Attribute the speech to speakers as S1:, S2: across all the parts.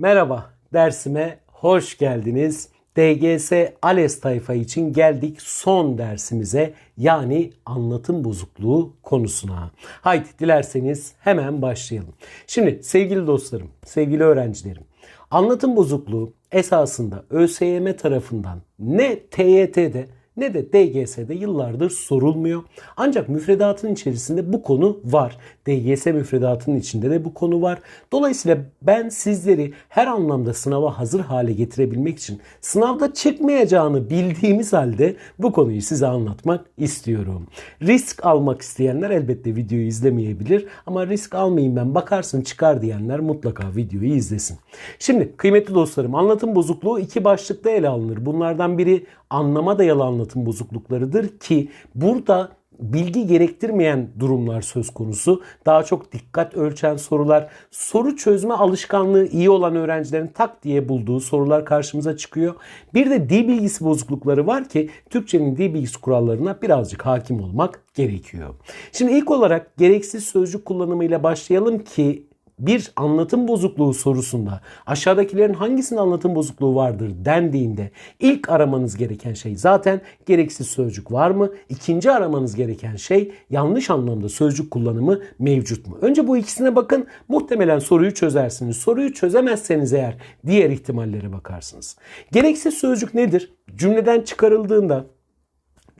S1: Merhaba, dersime hoş geldiniz. DGS ALES tayfa için geldik son dersimize yani anlatım bozukluğu konusuna. Haydi dilerseniz hemen başlayalım. Şimdi sevgili dostlarım, sevgili öğrencilerim. Anlatım bozukluğu esasında ÖSYM tarafından ne TYT'de ne de DGS'de yıllardır sorulmuyor. Ancak müfredatın içerisinde bu konu var. DGS müfredatının içinde de bu konu var. Dolayısıyla ben sizleri her anlamda sınava hazır hale getirebilmek için sınavda çıkmayacağını bildiğimiz halde bu konuyu size anlatmak istiyorum. Risk almak isteyenler elbette videoyu izlemeyebilir ama risk almayayım ben bakarsın çıkar diyenler mutlaka videoyu izlesin. Şimdi kıymetli dostlarım anlatım bozukluğu iki başlıkta ele alınır. Bunlardan biri anlama dayalı anlatım bozukluklarıdır ki burada bilgi gerektirmeyen durumlar söz konusu. Daha çok dikkat ölçen sorular, soru çözme alışkanlığı iyi olan öğrencilerin tak diye bulduğu sorular karşımıza çıkıyor. Bir de dil bilgisi bozuklukları var ki Türkçenin dil bilgisi kurallarına birazcık hakim olmak gerekiyor. Şimdi ilk olarak gereksiz sözcük kullanımıyla başlayalım ki bir anlatım bozukluğu sorusunda aşağıdakilerin hangisinde anlatım bozukluğu vardır dendiğinde ilk aramanız gereken şey zaten gereksiz sözcük var mı? İkinci aramanız gereken şey yanlış anlamda sözcük kullanımı mevcut mu? Önce bu ikisine bakın muhtemelen soruyu çözersiniz. Soruyu çözemezseniz eğer diğer ihtimallere bakarsınız. Gereksiz sözcük nedir? Cümleden çıkarıldığında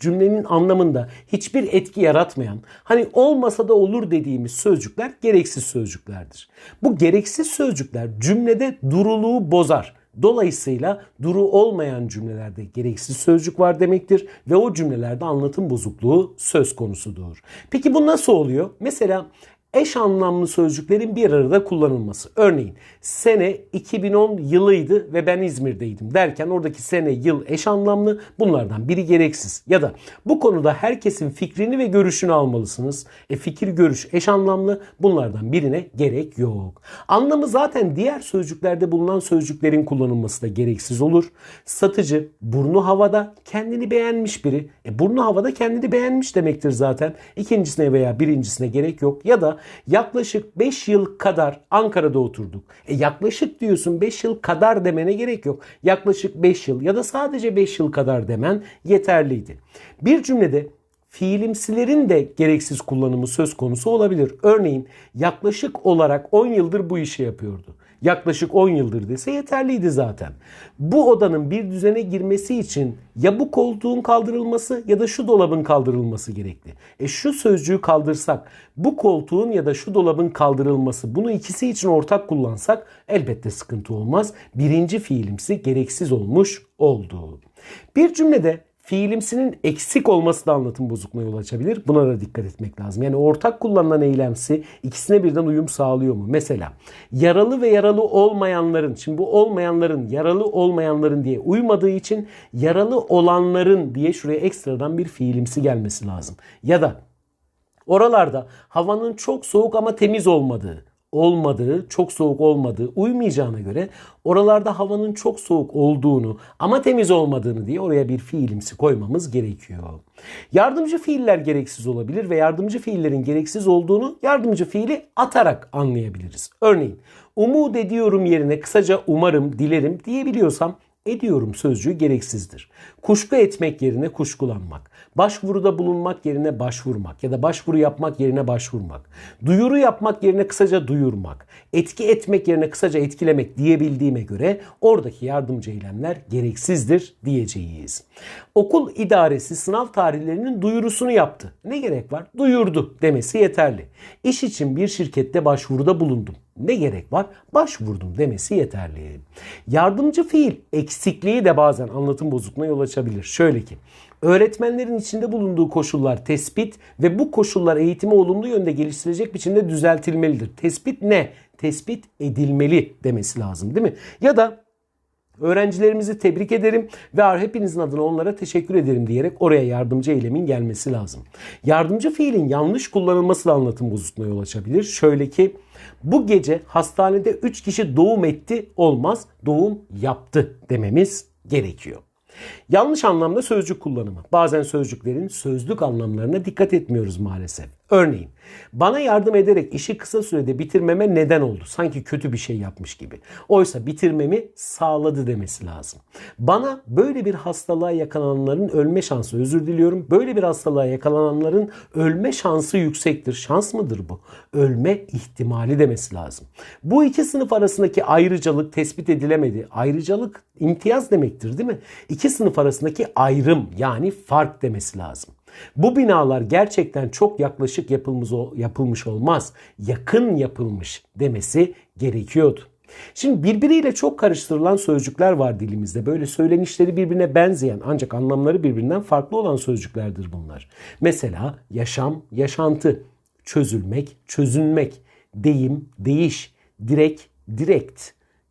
S1: cümlenin anlamında hiçbir etki yaratmayan, hani olmasa da olur dediğimiz sözcükler gereksiz sözcüklerdir. Bu gereksiz sözcükler cümlede duruluğu bozar. Dolayısıyla duru olmayan cümlelerde gereksiz sözcük var demektir ve o cümlelerde anlatım bozukluğu söz konusudur. Peki bu nasıl oluyor? Mesela eş anlamlı sözcüklerin bir arada kullanılması. Örneğin sene 2010 yılıydı ve ben İzmir'deydim derken oradaki sene yıl eş anlamlı bunlardan biri gereksiz. Ya da bu konuda herkesin fikrini ve görüşünü almalısınız. E fikir görüş eş anlamlı bunlardan birine gerek yok. Anlamı zaten diğer sözcüklerde bulunan sözcüklerin kullanılması da gereksiz olur. Satıcı burnu havada kendini beğenmiş biri. E burnu havada kendini beğenmiş demektir zaten. İkincisine veya birincisine gerek yok. Ya da yaklaşık 5 yıl kadar Ankara'da oturduk. E yaklaşık diyorsun 5 yıl kadar demene gerek yok. Yaklaşık 5 yıl ya da sadece 5 yıl kadar demen yeterliydi. Bir cümlede fiilimsilerin de gereksiz kullanımı söz konusu olabilir. Örneğin yaklaşık olarak 10 yıldır bu işi yapıyordu yaklaşık 10 yıldır dese yeterliydi zaten. Bu odanın bir düzene girmesi için ya bu koltuğun kaldırılması ya da şu dolabın kaldırılması gerekli. E şu sözcüğü kaldırsak bu koltuğun ya da şu dolabın kaldırılması bunu ikisi için ortak kullansak elbette sıkıntı olmaz. Birinci fiilimsi gereksiz olmuş oldu. Bir cümlede fiilimsinin eksik olması da anlatım bozukluğuna yol açabilir. Buna da dikkat etmek lazım. Yani ortak kullanılan eylemsi ikisine birden uyum sağlıyor mu? Mesela yaralı ve yaralı olmayanların, şimdi bu olmayanların, yaralı olmayanların diye uymadığı için yaralı olanların diye şuraya ekstradan bir fiilimsi gelmesi lazım. Ya da oralarda havanın çok soğuk ama temiz olmadığı, olmadığı, çok soğuk olmadığı uymayacağına göre oralarda havanın çok soğuk olduğunu ama temiz olmadığını diye oraya bir fiilimsi koymamız gerekiyor. Yardımcı fiiller gereksiz olabilir ve yardımcı fiillerin gereksiz olduğunu yardımcı fiili atarak anlayabiliriz. Örneğin umut ediyorum yerine kısaca umarım, dilerim diyebiliyorsam ediyorum sözcüğü gereksizdir. Kuşku etmek yerine kuşkulanmak. Başvuruda bulunmak yerine başvurmak ya da başvuru yapmak yerine başvurmak. Duyuru yapmak yerine kısaca duyurmak. Etki etmek yerine kısaca etkilemek diyebildiğime göre oradaki yardımcı eylemler gereksizdir diyeceğiz. Okul idaresi sınav tarihlerinin duyurusunu yaptı. Ne gerek var? Duyurdu demesi yeterli. İş için bir şirkette başvuruda bulundum. Ne gerek var? Başvurdum demesi yeterli. Yardımcı fiil eksikliği de bazen anlatım bozukluğuna yol açabilir. Şöyle ki öğretmenlerin içinde bulunduğu koşullar tespit ve bu koşullar eğitimi olumlu yönde geliştirecek biçimde düzeltilmelidir. Tespit ne? Tespit edilmeli demesi lazım değil mi? Ya da Öğrencilerimizi tebrik ederim ve hepinizin adına onlara teşekkür ederim diyerek oraya yardımcı eylemin gelmesi lazım. Yardımcı fiilin yanlış kullanılması da anlatım bozukluğuna yol açabilir. Şöyle ki bu gece hastanede 3 kişi doğum etti olmaz doğum yaptı dememiz gerekiyor. Yanlış anlamda sözcük kullanımı. Bazen sözcüklerin sözlük anlamlarına dikkat etmiyoruz maalesef. Örneğin bana yardım ederek işi kısa sürede bitirmeme neden oldu. Sanki kötü bir şey yapmış gibi. Oysa bitirmemi sağladı demesi lazım. Bana böyle bir hastalığa yakalananların ölme şansı özür diliyorum. Böyle bir hastalığa yakalananların ölme şansı yüksektir. Şans mıdır bu? Ölme ihtimali demesi lazım. Bu iki sınıf arasındaki ayrıcalık tespit edilemedi. Ayrıcalık imtiyaz demektir değil mi? İki sınıf arasındaki ayrım yani fark demesi lazım. Bu binalar gerçekten çok yaklaşık yapılmış, yapılmış olmaz. Yakın yapılmış demesi gerekiyordu. Şimdi birbiriyle çok karıştırılan sözcükler var dilimizde. Böyle söylenişleri birbirine benzeyen ancak anlamları birbirinden farklı olan sözcüklerdir bunlar. Mesela yaşam, yaşantı, çözülmek, çözünmek, deyim, değiş, direk, direkt,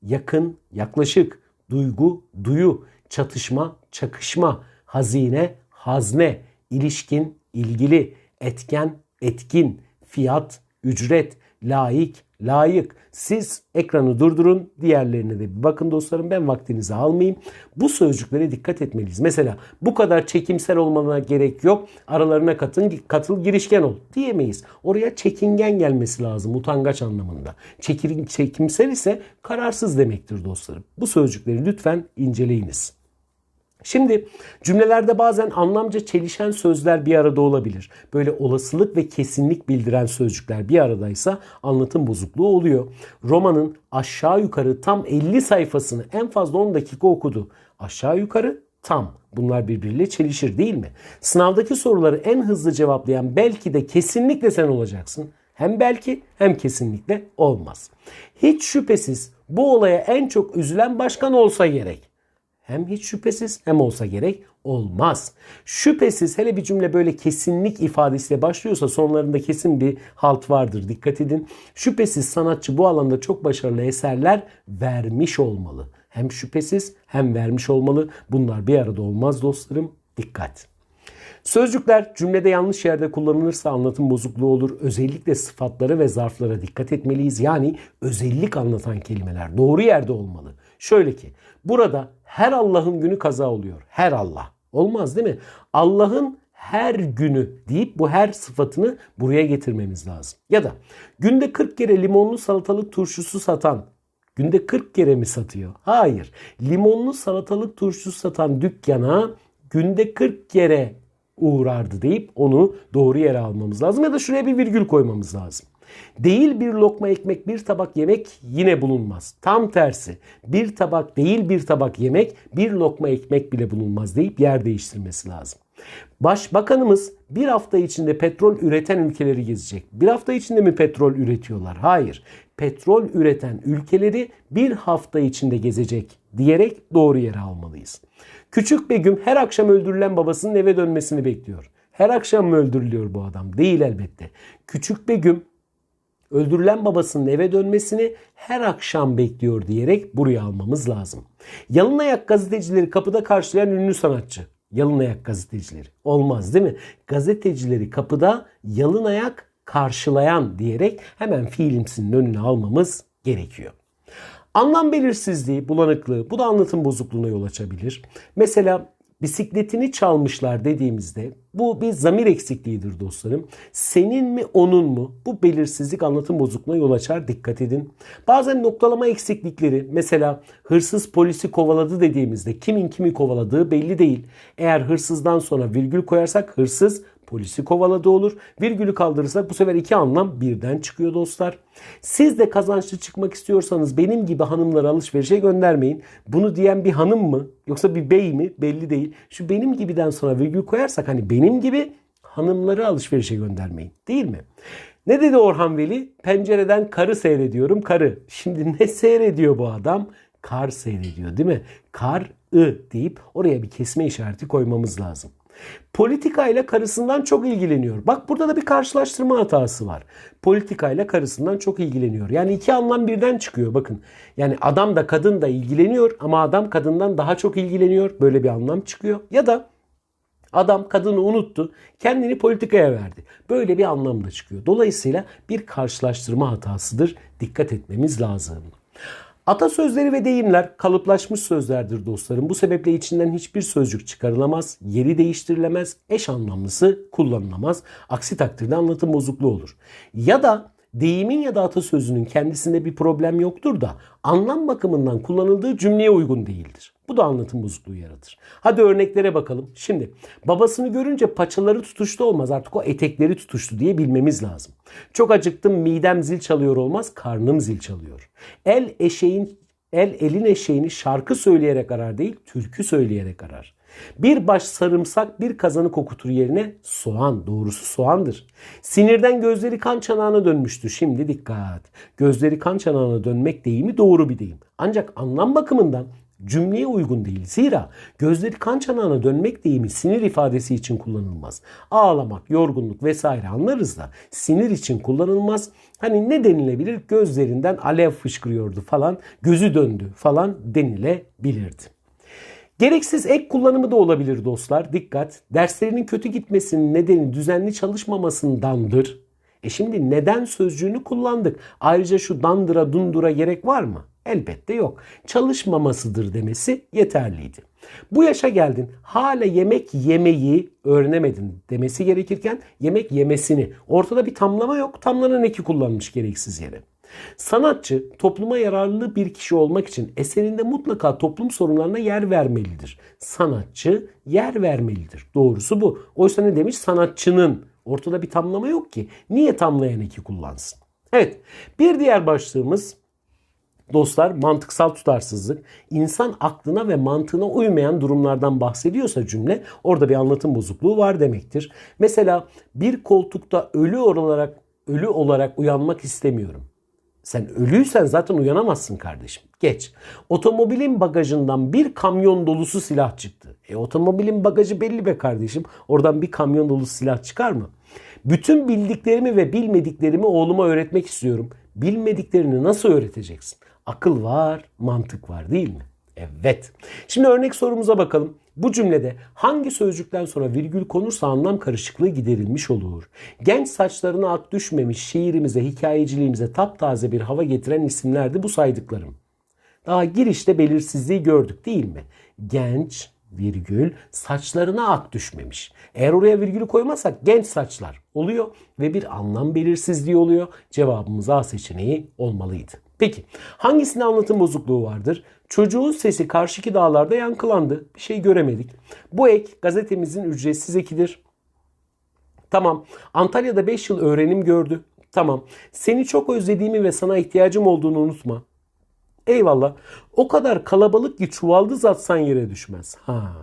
S1: yakın, yaklaşık, duygu, duyu, çatışma, çakışma, hazine, hazne, ilişkin, ilgili, etken, etkin, fiyat, ücret, layık, layık. Siz ekranı durdurun, diğerlerine de bir bakın dostlarım. Ben vaktinizi almayayım. Bu sözcüklere dikkat etmeliyiz. Mesela bu kadar çekimsel olmana gerek yok. Aralarına katın, katıl, girişken ol diyemeyiz. Oraya çekingen gelmesi lazım utangaç anlamında. Çekir, çekimsel ise kararsız demektir dostlarım. Bu sözcükleri lütfen inceleyiniz. Şimdi cümlelerde bazen anlamca çelişen sözler bir arada olabilir. Böyle olasılık ve kesinlik bildiren sözcükler bir aradaysa anlatım bozukluğu oluyor. Romanın aşağı yukarı tam 50 sayfasını en fazla 10 dakika okudu. Aşağı yukarı tam. Bunlar birbiriyle çelişir değil mi? Sınavdaki soruları en hızlı cevaplayan belki de kesinlikle sen olacaksın. Hem belki hem kesinlikle olmaz. Hiç şüphesiz bu olaya en çok üzülen başkan olsa gerek hem hiç şüphesiz hem olsa gerek olmaz. Şüphesiz hele bir cümle böyle kesinlik ifadesiyle başlıyorsa sonlarında kesin bir halt vardır. Dikkat edin. Şüphesiz sanatçı bu alanda çok başarılı eserler vermiş olmalı. Hem şüphesiz hem vermiş olmalı. Bunlar bir arada olmaz dostlarım. Dikkat. Sözcükler cümlede yanlış yerde kullanılırsa anlatım bozukluğu olur. Özellikle sıfatlara ve zarflara dikkat etmeliyiz. Yani özellik anlatan kelimeler doğru yerde olmalı. Şöyle ki burada her Allah'ın günü kaza oluyor. Her Allah. Olmaz değil mi? Allah'ın her günü deyip bu her sıfatını buraya getirmemiz lazım. Ya da günde 40 kere limonlu salatalık turşusu satan günde 40 kere mi satıyor? Hayır. Limonlu salatalık turşusu satan dükkana günde 40 kere uğrardı deyip onu doğru yere almamız lazım ya da şuraya bir virgül koymamız lazım. Değil bir lokma ekmek bir tabak yemek yine bulunmaz. Tam tersi bir tabak değil bir tabak yemek bir lokma ekmek bile bulunmaz deyip yer değiştirmesi lazım. Başbakanımız bir hafta içinde petrol üreten ülkeleri gezecek. Bir hafta içinde mi petrol üretiyorlar? Hayır. Petrol üreten ülkeleri bir hafta içinde gezecek diyerek doğru yere almalıyız. Küçük Begüm her akşam öldürülen babasının eve dönmesini bekliyor. Her akşam mı öldürülüyor bu adam? Değil elbette. Küçük Begüm öldürülen babasının eve dönmesini her akşam bekliyor diyerek buraya almamız lazım. Yalın ayak gazetecileri kapıda karşılayan ünlü sanatçı. Yalın ayak gazetecileri. Olmaz değil mi? Gazetecileri kapıda yalın ayak karşılayan diyerek hemen fiilimsinin önüne almamız gerekiyor. Anlam belirsizliği, bulanıklığı bu da anlatım bozukluğuna yol açabilir. Mesela bisikletini çalmışlar dediğimizde bu bir zamir eksikliğidir dostlarım. Senin mi onun mu? Bu belirsizlik anlatım bozukluğuna yol açar dikkat edin. Bazen noktalama eksiklikleri mesela hırsız polisi kovaladı dediğimizde kimin kimi kovaladığı belli değil. Eğer hırsızdan sonra virgül koyarsak hırsız polisi kovaladı olur. Virgülü kaldırırsak bu sefer iki anlam birden çıkıyor dostlar. Siz de kazançlı çıkmak istiyorsanız benim gibi hanımları alışverişe göndermeyin. Bunu diyen bir hanım mı yoksa bir bey mi belli değil. Şu benim gibiden sonra virgül koyarsak hani benim gibi hanımları alışverişe göndermeyin değil mi? Ne dedi Orhan Veli? Pencereden karı seyrediyorum karı. Şimdi ne seyrediyor bu adam? Kar seyrediyor değil mi? Kar ı deyip oraya bir kesme işareti koymamız lazım. Politikayla karısından çok ilgileniyor. Bak burada da bir karşılaştırma hatası var. Politikayla karısından çok ilgileniyor. Yani iki anlam birden çıkıyor bakın. Yani adam da kadın da ilgileniyor ama adam kadından daha çok ilgileniyor. Böyle bir anlam çıkıyor. Ya da Adam kadını unuttu, kendini politikaya verdi. Böyle bir anlam da çıkıyor. Dolayısıyla bir karşılaştırma hatasıdır. Dikkat etmemiz lazım. Atasözleri ve deyimler kalıplaşmış sözlerdir dostlarım. Bu sebeple içinden hiçbir sözcük çıkarılamaz, yeri değiştirilemez, eş anlamlısı kullanılamaz. Aksi takdirde anlatım bozukluğu olur. Ya da deyimin ya da atasözünün kendisinde bir problem yoktur da anlam bakımından kullanıldığı cümleye uygun değildir. Bu da anlatım bozukluğu yaratır. Hadi örneklere bakalım. Şimdi babasını görünce paçaları tutuştu olmaz artık o etekleri tutuştu diye bilmemiz lazım. Çok acıktım midem zil çalıyor olmaz karnım zil çalıyor. El eşeğin el elin eşeğini şarkı söyleyerek arar değil türkü söyleyerek arar. Bir baş sarımsak bir kazanı kokutur yerine soğan. Doğrusu soğandır. Sinirden gözleri kan çanağına dönmüştü. Şimdi dikkat. Gözleri kan çanağına dönmek deyimi doğru bir deyim. Ancak anlam bakımından cümleye uygun değil. Zira gözleri kan çanağına dönmek deyimi sinir ifadesi için kullanılmaz. Ağlamak, yorgunluk vesaire anlarız da sinir için kullanılmaz. Hani ne denilebilir? Gözlerinden alev fışkırıyordu falan, gözü döndü falan denilebilirdi. Gereksiz ek kullanımı da olabilir dostlar. Dikkat. Derslerinin kötü gitmesinin nedeni düzenli çalışmamasındandır. E şimdi neden sözcüğünü kullandık. Ayrıca şu dandıra dundura gerek var mı? Elbette yok. Çalışmamasıdır demesi yeterliydi. Bu yaşa geldin hala yemek yemeyi öğrenemedin demesi gerekirken yemek yemesini. Ortada bir tamlama yok. Tamlanan eki kullanmış gereksiz yere. Sanatçı topluma yararlı bir kişi olmak için eserinde mutlaka toplum sorunlarına yer vermelidir. Sanatçı yer vermelidir. Doğrusu bu. Oysa ne demiş? Sanatçının. Ortada bir tamlama yok ki. Niye tamlayan eki kullansın? Evet. Bir diğer başlığımız dostlar mantıksal tutarsızlık. İnsan aklına ve mantığına uymayan durumlardan bahsediyorsa cümle orada bir anlatım bozukluğu var demektir. Mesela bir koltukta ölü olarak ölü olarak uyanmak istemiyorum. Sen ölüysen zaten uyanamazsın kardeşim. Geç. Otomobilin bagajından bir kamyon dolusu silah çıktı. E otomobilin bagajı belli be kardeşim. Oradan bir kamyon dolusu silah çıkar mı? Bütün bildiklerimi ve bilmediklerimi oğluma öğretmek istiyorum. Bilmediklerini nasıl öğreteceksin? Akıl var, mantık var değil mi? Evet. Şimdi örnek sorumuza bakalım. Bu cümlede hangi sözcükten sonra virgül konursa anlam karışıklığı giderilmiş olur. Genç saçlarına at düşmemiş şiirimize, hikayeciliğimize taptaze bir hava getiren isimlerdi bu saydıklarım. Daha girişte belirsizliği gördük değil mi? Genç, virgül, saçlarına at düşmemiş. Eğer oraya virgülü koymazsak genç saçlar oluyor ve bir anlam belirsizliği oluyor. Cevabımız A seçeneği olmalıydı. Peki hangisinde anlatım bozukluğu vardır? Çocuğun sesi karşıki dağlarda yankılandı. Bir şey göremedik. Bu ek gazetemizin ücretsiz ekidir. Tamam. Antalya'da 5 yıl öğrenim gördü. Tamam. Seni çok özlediğimi ve sana ihtiyacım olduğunu unutma. Eyvallah. O kadar kalabalık ki çuvaldız atsan yere düşmez. Ha.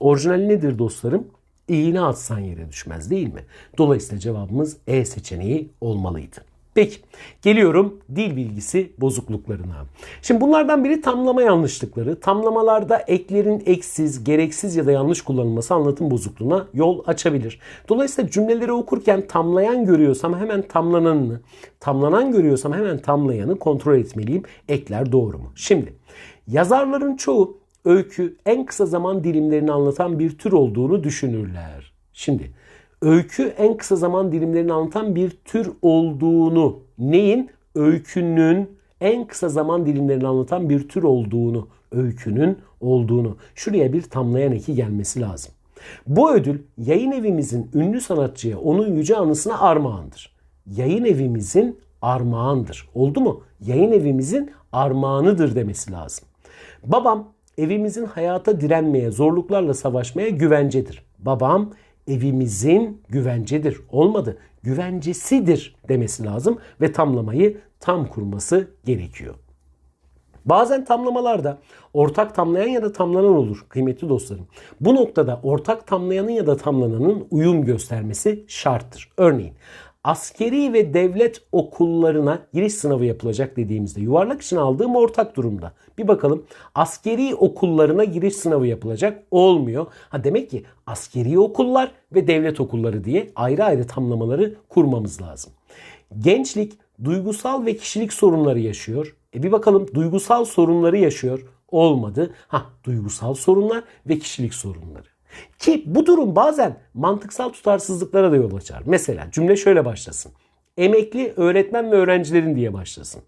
S1: Orijinali nedir dostlarım? İğne atsan yere düşmez değil mi? Dolayısıyla cevabımız E seçeneği olmalıydı. Peki geliyorum dil bilgisi bozukluklarına. Şimdi bunlardan biri tamlama yanlışlıkları. Tamlamalarda eklerin eksiz, gereksiz ya da yanlış kullanılması anlatım bozukluğuna yol açabilir. Dolayısıyla cümleleri okurken tamlayan görüyorsam hemen tamlananını, tamlanan görüyorsam hemen tamlayanı kontrol etmeliyim. Ekler doğru mu? Şimdi yazarların çoğu öykü en kısa zaman dilimlerini anlatan bir tür olduğunu düşünürler. Şimdi öykü en kısa zaman dilimlerini anlatan bir tür olduğunu, neyin? Öykünün en kısa zaman dilimlerini anlatan bir tür olduğunu, öykünün olduğunu. Şuraya bir tamlayan eki gelmesi lazım. Bu ödül yayın evimizin ünlü sanatçıya onun yüce anısına armağandır. Yayın evimizin armağandır. Oldu mu? Yayın evimizin armağanıdır demesi lazım. Babam evimizin hayata direnmeye, zorluklarla savaşmaya güvencedir. Babam evimizin güvencedir. Olmadı. Güvencesidir demesi lazım ve tamlamayı tam kurması gerekiyor. Bazen tamlamalarda ortak tamlayan ya da tamlanan olur kıymetli dostlarım. Bu noktada ortak tamlayanın ya da tamlananın uyum göstermesi şarttır. Örneğin askeri ve devlet okullarına giriş sınavı yapılacak dediğimizde yuvarlak için aldığım ortak durumda. Bir bakalım askeri okullarına giriş sınavı yapılacak olmuyor. Ha demek ki askeri okullar ve devlet okulları diye ayrı ayrı tamlamaları kurmamız lazım. Gençlik duygusal ve kişilik sorunları yaşıyor. E bir bakalım duygusal sorunları yaşıyor. Olmadı. Ha duygusal sorunlar ve kişilik sorunları. Ki bu durum bazen mantıksal tutarsızlıklara da yol açar. Mesela cümle şöyle başlasın. Emekli öğretmen ve öğrencilerin diye başlasın.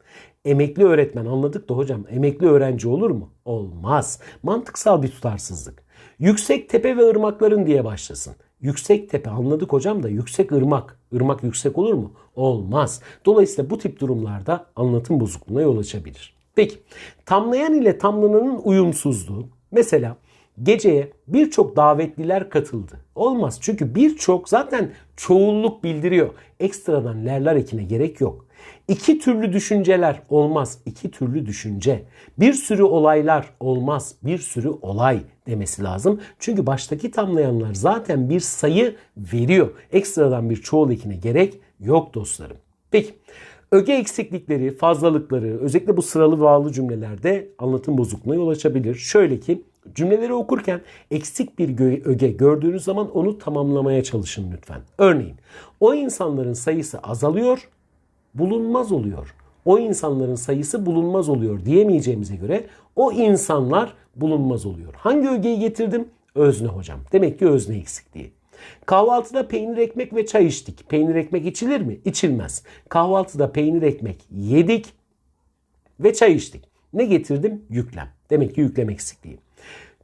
S1: Emekli öğretmen anladık da hocam emekli öğrenci olur mu? Olmaz. Mantıksal bir tutarsızlık. Yüksek tepe ve ırmakların diye başlasın. Yüksek tepe anladık hocam da yüksek ırmak. Irmak yüksek olur mu? Olmaz. Dolayısıyla bu tip durumlarda anlatım bozukluğuna yol açabilir. Peki tamlayan ile tamlananın uyumsuzluğu. Mesela geceye birçok davetliler katıldı. Olmaz çünkü birçok zaten çoğunluk bildiriyor. Ekstradan lerler ekine gerek yok. İki türlü düşünceler olmaz. İki türlü düşünce. Bir sürü olaylar olmaz. Bir sürü olay demesi lazım. Çünkü baştaki tamlayanlar zaten bir sayı veriyor. Ekstradan bir çoğul ekine gerek yok dostlarım. Peki öge eksiklikleri, fazlalıkları özellikle bu sıralı bağlı cümlelerde anlatım bozukluğuna yol açabilir. Şöyle ki cümleleri okurken eksik bir öge gördüğünüz zaman onu tamamlamaya çalışın lütfen. Örneğin o insanların sayısı azalıyor bulunmaz oluyor. O insanların sayısı bulunmaz oluyor diyemeyeceğimize göre o insanlar bulunmaz oluyor. Hangi ögeyi getirdim? Özne hocam. Demek ki özne eksikliği. Kahvaltıda peynir ekmek ve çay içtik. Peynir ekmek içilir mi? İçilmez. Kahvaltıda peynir ekmek yedik ve çay içtik. Ne getirdim? Yüklem. Demek ki yüklem eksikliği.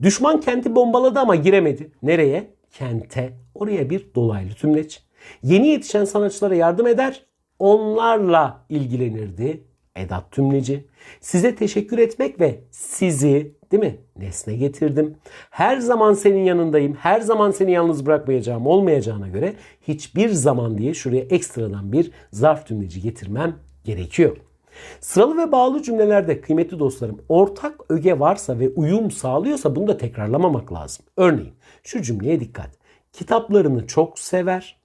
S1: Düşman kenti bombaladı ama giremedi. Nereye? Kente. Oraya bir dolaylı tümleç. Yeni yetişen sanatçılara yardım eder. Onlarla ilgilenirdi. Edat tümleci. Size teşekkür etmek ve sizi değil mi? Nesne getirdim. Her zaman senin yanındayım. Her zaman seni yalnız bırakmayacağım olmayacağına göre hiçbir zaman diye şuraya ekstradan bir zarf tümleci getirmem gerekiyor. Sıralı ve bağlı cümlelerde kıymetli dostlarım ortak öge varsa ve uyum sağlıyorsa bunu da tekrarlamamak lazım. Örneğin şu cümleye dikkat. Kitaplarını çok sever,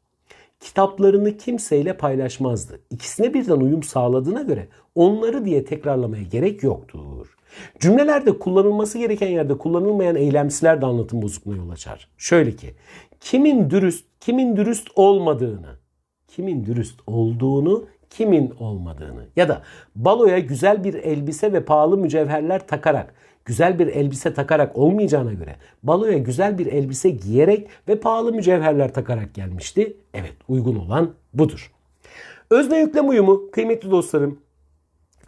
S1: kitaplarını kimseyle paylaşmazdı. İkisine birden uyum sağladığına göre onları diye tekrarlamaya gerek yoktur. Cümlelerde kullanılması gereken yerde kullanılmayan eylemsiler de anlatım bozukluğuna yol açar. Şöyle ki, kimin dürüst, kimin dürüst olmadığını, kimin dürüst olduğunu, kimin olmadığını ya da baloya güzel bir elbise ve pahalı mücevherler takarak güzel bir elbise takarak olmayacağına göre baloya güzel bir elbise giyerek ve pahalı mücevherler takarak gelmişti. Evet uygun olan budur. Özne yüklem uyumu kıymetli dostlarım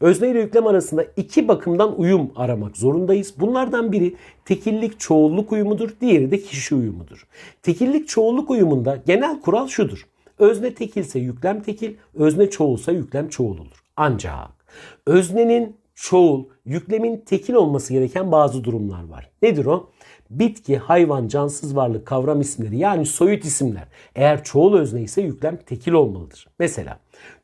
S1: Özne ile yüklem arasında iki bakımdan uyum aramak zorundayız. Bunlardan biri tekillik çoğulluk uyumudur, diğeri de kişi uyumudur. Tekillik çoğulluk uyumunda genel kural şudur. Özne tekilse yüklem tekil, özne çoğulsa yüklem çoğul olur. Ancak öznenin çoğul, yüklemin tekil olması gereken bazı durumlar var. Nedir o? Bitki, hayvan, cansız varlık, kavram isimleri yani soyut isimler. Eğer çoğul özne ise yüklem tekil olmalıdır. Mesela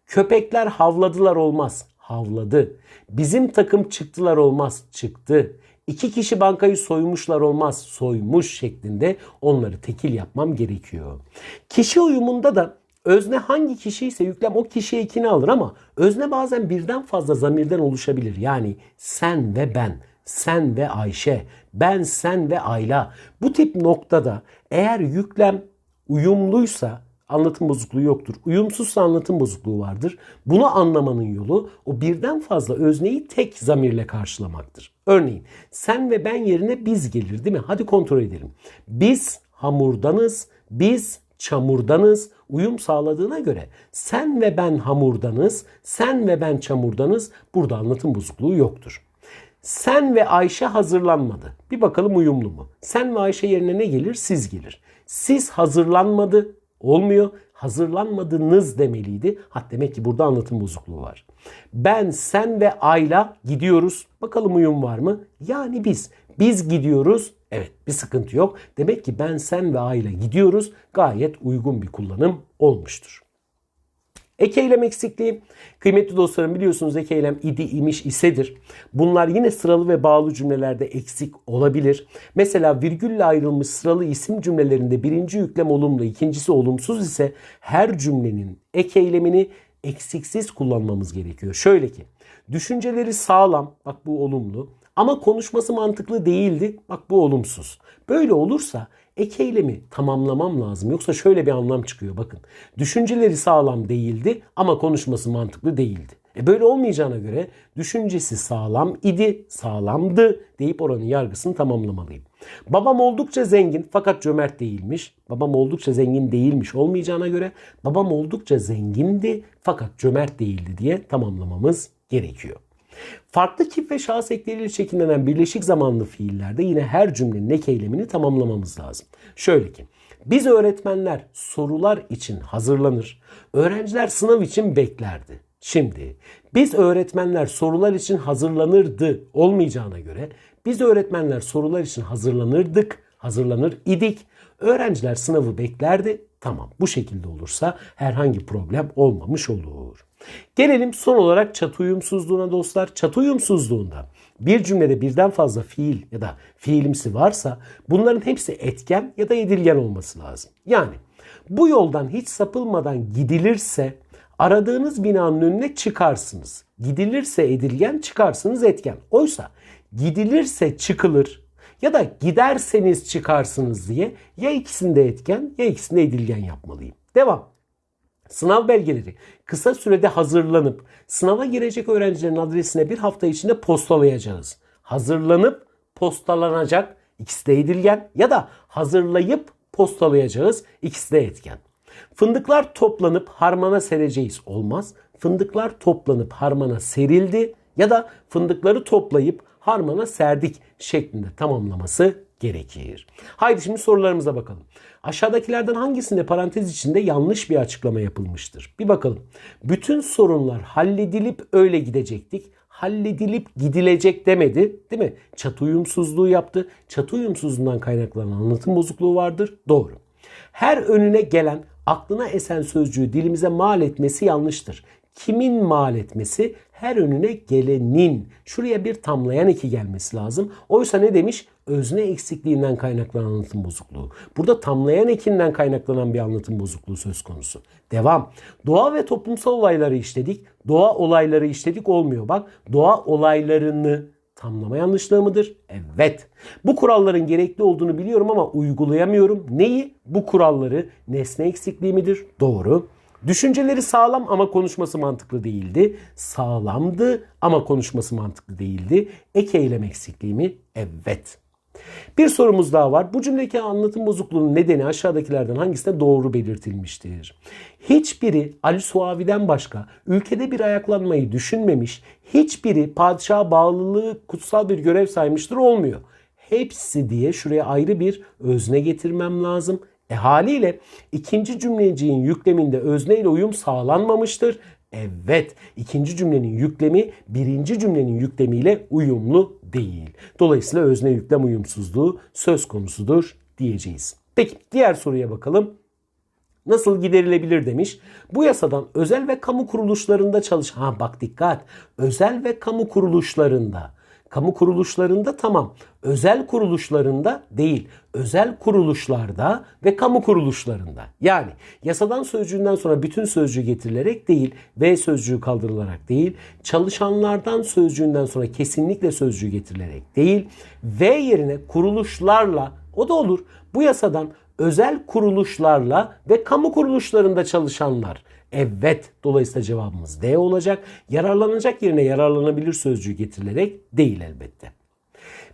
S1: köpekler havladılar olmaz. Havladı. Bizim takım çıktılar olmaz. Çıktı. İki kişi bankayı soymuşlar olmaz. Soymuş şeklinde onları tekil yapmam gerekiyor. Kişi uyumunda da Özne hangi kişi ise yüklem o kişiye ikini alır ama özne bazen birden fazla zamirden oluşabilir. Yani sen ve ben, sen ve Ayşe, ben, sen ve Ayla. Bu tip noktada eğer yüklem uyumluysa anlatım bozukluğu yoktur. Uyumsuzsa anlatım bozukluğu vardır. Bunu anlamanın yolu o birden fazla özneyi tek zamirle karşılamaktır. Örneğin sen ve ben yerine biz gelir değil mi? Hadi kontrol edelim. Biz hamurdanız, biz çamurdanız uyum sağladığına göre sen ve ben hamurdanız, sen ve ben çamurdanız burada anlatım bozukluğu yoktur. Sen ve Ayşe hazırlanmadı. Bir bakalım uyumlu mu? Sen ve Ayşe yerine ne gelir? Siz gelir. Siz hazırlanmadı. Olmuyor. Hazırlanmadınız demeliydi. Ha demek ki burada anlatım bozukluğu var. Ben, sen ve Ayla gidiyoruz. Bakalım uyum var mı? Yani biz. Biz gidiyoruz. Evet bir sıkıntı yok. Demek ki ben, sen ve Ayla gidiyoruz. Gayet uygun bir kullanım olmuştur. Ek eylem eksikliği. Kıymetli dostlarım biliyorsunuz ek eylem idi, imiş, isedir. Bunlar yine sıralı ve bağlı cümlelerde eksik olabilir. Mesela virgülle ayrılmış sıralı isim cümlelerinde birinci yüklem olumlu, ikincisi olumsuz ise her cümlenin ek eylemini eksiksiz kullanmamız gerekiyor. Şöyle ki düşünceleri sağlam, bak bu olumlu. Ama konuşması mantıklı değildi. Bak bu olumsuz. Böyle olursa ek eylemi tamamlamam lazım. Yoksa şöyle bir anlam çıkıyor bakın. Düşünceleri sağlam değildi ama konuşması mantıklı değildi. E böyle olmayacağına göre düşüncesi sağlam idi, sağlamdı deyip oranın yargısını tamamlamalıyım. Babam oldukça zengin fakat cömert değilmiş. Babam oldukça zengin değilmiş olmayacağına göre babam oldukça zengindi fakat cömert değildi diye tamamlamamız gerekiyor. Farklı kip ve şahıs ekleriyle şekillenen birleşik zamanlı fiillerde yine her cümlenin ek eylemini tamamlamamız lazım. Şöyle ki biz öğretmenler sorular için hazırlanır, öğrenciler sınav için beklerdi. Şimdi biz öğretmenler sorular için hazırlanırdı olmayacağına göre biz öğretmenler sorular için hazırlanırdık, hazırlanır idik. Öğrenciler sınavı beklerdi. Tamam bu şekilde olursa herhangi problem olmamış olur. Gelelim son olarak çatı uyumsuzluğuna dostlar. Çatı uyumsuzluğunda bir cümlede birden fazla fiil ya da fiilimsi varsa bunların hepsi etken ya da edilgen olması lazım. Yani bu yoldan hiç sapılmadan gidilirse aradığınız binanın önüne çıkarsınız. Gidilirse edilgen çıkarsınız etken. Oysa gidilirse çıkılır ya da giderseniz çıkarsınız diye ya ikisinde etken ya ikisinde edilgen yapmalıyım. Devam. Sınav belgeleri kısa sürede hazırlanıp sınava girecek öğrencilerin adresine bir hafta içinde postalayacağız. Hazırlanıp postalanacak ikisi de edilgen ya da hazırlayıp postalayacağız ikisi de etken. Fındıklar toplanıp harmana sereceğiz olmaz. Fındıklar toplanıp harmana serildi ya da fındıkları toplayıp harmana serdik şeklinde tamamlaması gerekir. Haydi şimdi sorularımıza bakalım. Aşağıdakilerden hangisinde parantez içinde yanlış bir açıklama yapılmıştır? Bir bakalım. Bütün sorunlar halledilip öyle gidecektik. Halledilip gidilecek demedi değil mi? Çatı uyumsuzluğu yaptı. Çatı uyumsuzluğundan kaynaklanan anlatım bozukluğu vardır. Doğru. Her önüne gelen aklına esen sözcüğü dilimize mal etmesi yanlıştır. Kimin mal etmesi? Her önüne gelenin. Şuraya bir tamlayan eki gelmesi lazım. Oysa ne demiş? Özne eksikliğinden kaynaklanan anlatım bozukluğu. Burada tamlayan ekinden kaynaklanan bir anlatım bozukluğu söz konusu. Devam. Doğa ve toplumsal olayları işledik. Doğa olayları işledik olmuyor. Bak doğa olaylarını Tamlama yanlışlığı mıdır? Evet. Bu kuralların gerekli olduğunu biliyorum ama uygulayamıyorum. Neyi? Bu kuralları nesne eksikliği midir? Doğru. Düşünceleri sağlam ama konuşması mantıklı değildi. Sağlamdı ama konuşması mantıklı değildi. Ek eylem eksikliği mi? Evet. Bir sorumuz daha var. Bu cümledeki anlatım bozukluğunun nedeni aşağıdakilerden hangisinde doğru belirtilmiştir? Hiçbiri Ali Suavi'den başka ülkede bir ayaklanmayı düşünmemiş, hiçbiri padişaha bağlılığı kutsal bir görev saymıştır olmuyor. Hepsi diye şuraya ayrı bir özne getirmem lazım. E haliyle ikinci cümleciğin yükleminde özne ile uyum sağlanmamıştır. Evet, ikinci cümlenin yüklemi birinci cümlenin yüklemiyle uyumlu değil. Dolayısıyla özne yüklem uyumsuzluğu söz konusudur diyeceğiz. Peki diğer soruya bakalım. Nasıl giderilebilir demiş. Bu yasadan özel ve kamu kuruluşlarında çalış... Ha bak dikkat. Özel ve kamu kuruluşlarında Kamu kuruluşlarında tamam. Özel kuruluşlarında değil. Özel kuruluşlarda ve kamu kuruluşlarında. Yani yasadan sözcüğünden sonra bütün sözcüğü getirilerek değil, ve sözcüğü kaldırılarak değil, çalışanlardan sözcüğünden sonra kesinlikle sözcüğü getirilerek değil, ve yerine kuruluşlarla o da olur. Bu yasadan özel kuruluşlarla ve kamu kuruluşlarında çalışanlar Evet. Dolayısıyla cevabımız D olacak. Yararlanacak yerine yararlanabilir sözcüğü getirilerek değil elbette.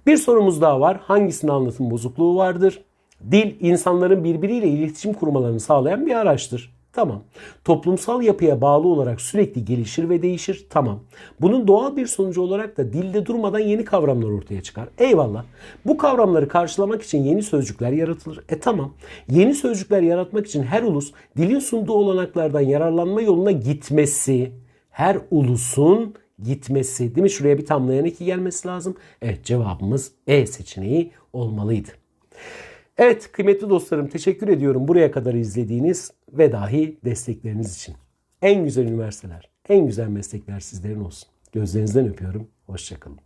S1: Bir sorumuz daha var. Hangisinde anlatım bozukluğu vardır? Dil insanların birbiriyle iletişim kurmalarını sağlayan bir araçtır. Tamam. Toplumsal yapıya bağlı olarak sürekli gelişir ve değişir. Tamam. Bunun doğal bir sonucu olarak da dilde durmadan yeni kavramlar ortaya çıkar. Eyvallah. Bu kavramları karşılamak için yeni sözcükler yaratılır. E tamam. Yeni sözcükler yaratmak için her ulus dilin sunduğu olanaklardan yararlanma yoluna gitmesi, her ulusun gitmesi, değil mi? Şuraya bir tamlayan eki gelmesi lazım. Evet cevabımız E seçeneği olmalıydı. Evet kıymetli dostlarım teşekkür ediyorum buraya kadar izlediğiniz ve dahi destekleriniz için. En güzel üniversiteler, en güzel meslekler sizlerin olsun. Gözlerinizden öpüyorum. Hoşçakalın.